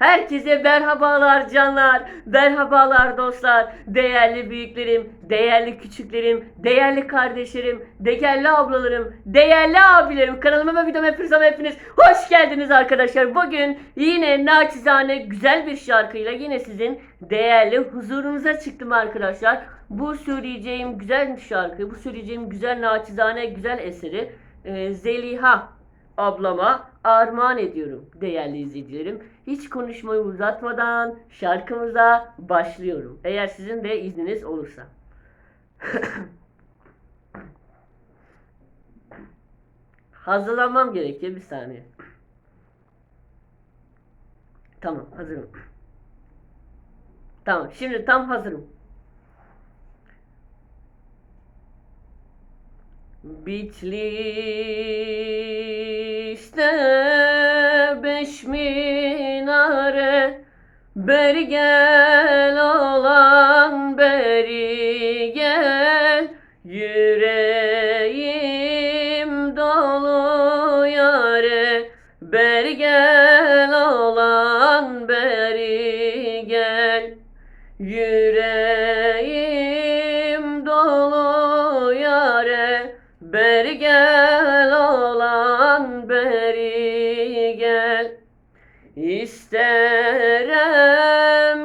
Herkese merhabalar canlar, merhabalar dostlar, değerli büyüklerim, değerli küçüklerim, değerli kardeşlerim, değerli ablalarım, değerli abilerim. Kanalıma ve videoma hepiniz ama hepiniz hoş geldiniz arkadaşlar. Bugün yine naçizane güzel bir şarkıyla yine sizin değerli huzurunuza çıktım arkadaşlar. Bu söyleyeceğim güzel şarkı, bu söyleyeceğim güzel naçizane güzel eseri e, Zeliha ablama armağan ediyorum değerli izleyicilerim. Hiç konuşmayı uzatmadan şarkımıza başlıyorum. Eğer sizin de izniniz olursa. Hazırlanmam gerekiyor bir saniye. Tamam hazırım. Tamam şimdi tam hazırım. Bitlis'te Beri gel olan beri gel. Yüreğim dolu yare. Beri gel olan beri gel. Yüreğim dolu yare. Beri gel olan beri İsterem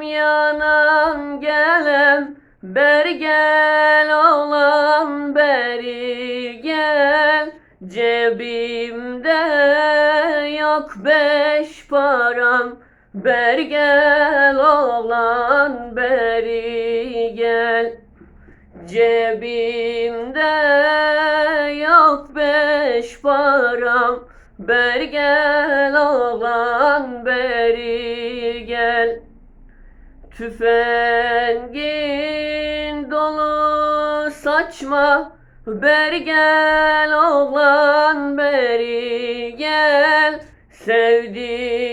yanan gelem Beri gel olan beri gel. Cebimde yok beş param Beri gel olan beri gel. Cebimde yok beş param Beri gel olan beri gel. Tüfengin dolu saçma. Beri gel oğlan beri gel. Sevdiğim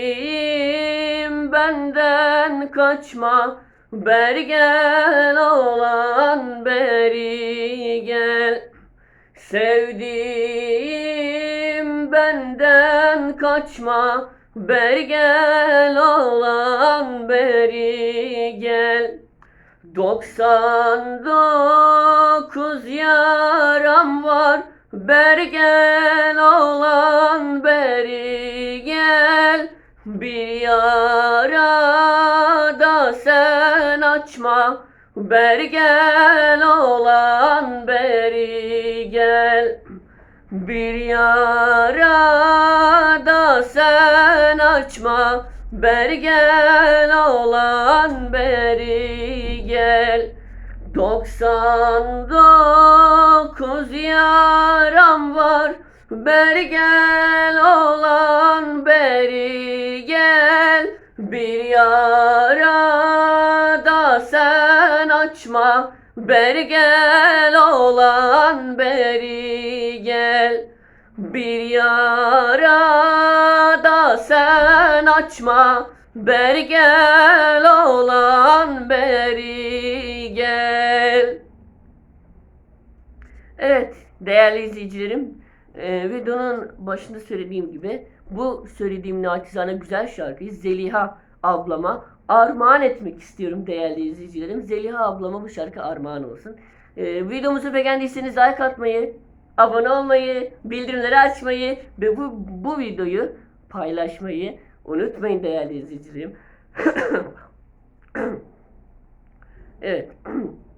benden kaçma. Beri gel oğlan beri gel. Sevdiğim benden kaçma Beri gel oğlan beri gel. 99 yaram var Beri gel oğlan beri gel. Bir yara da sen açma Beri gel oğlan bir yara da sen açma. Beri gel oğlan beri gel. 99 yaram var. Beri gel oğlan beri gel. Bir yara da sen açma Beri gel oğlan beri gel. Bir yara da sen açma. Beri gel oğlan beri gel. Evet değerli izleyicilerim e, videonun başında söylediğim gibi bu söylediğim naçizane güzel şarkıyı Zeliha ablama armağan etmek istiyorum değerli izleyicilerim. Zeliha ablama bu şarkı armağan olsun. E, videomuzu beğendiyseniz like atmayı, abone olmayı, bildirimleri açmayı ve bu, bu videoyu paylaşmayı unutmayın değerli izleyicilerim. evet.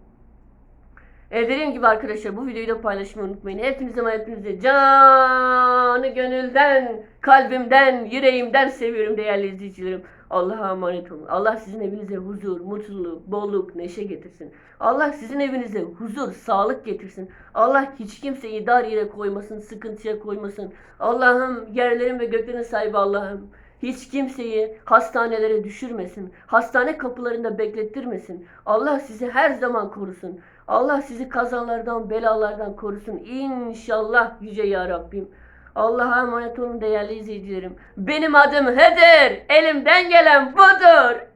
E dediğim gibi arkadaşlar bu videoyu da paylaşmayı unutmayın. Hepinize ama hepinize canı gönülden, kalbimden, yüreğimden seviyorum değerli izleyicilerim. Allah'a emanet olun. Allah sizin evinize huzur, mutluluk, bolluk, neşe getirsin. Allah sizin evinize huzur, sağlık getirsin. Allah hiç kimseyi dar yere koymasın, sıkıntıya koymasın. Allah'ım yerlerin ve göklerin sahibi Allah'ım. Hiç kimseyi hastanelere düşürmesin. Hastane kapılarında beklettirmesin. Allah sizi her zaman korusun. Allah sizi kazalardan, belalardan korusun. İnşallah yüce ya Rabbim. Allah'a emanet olun değerli izleyicilerim. Benim adım Heder. Elimden gelen budur.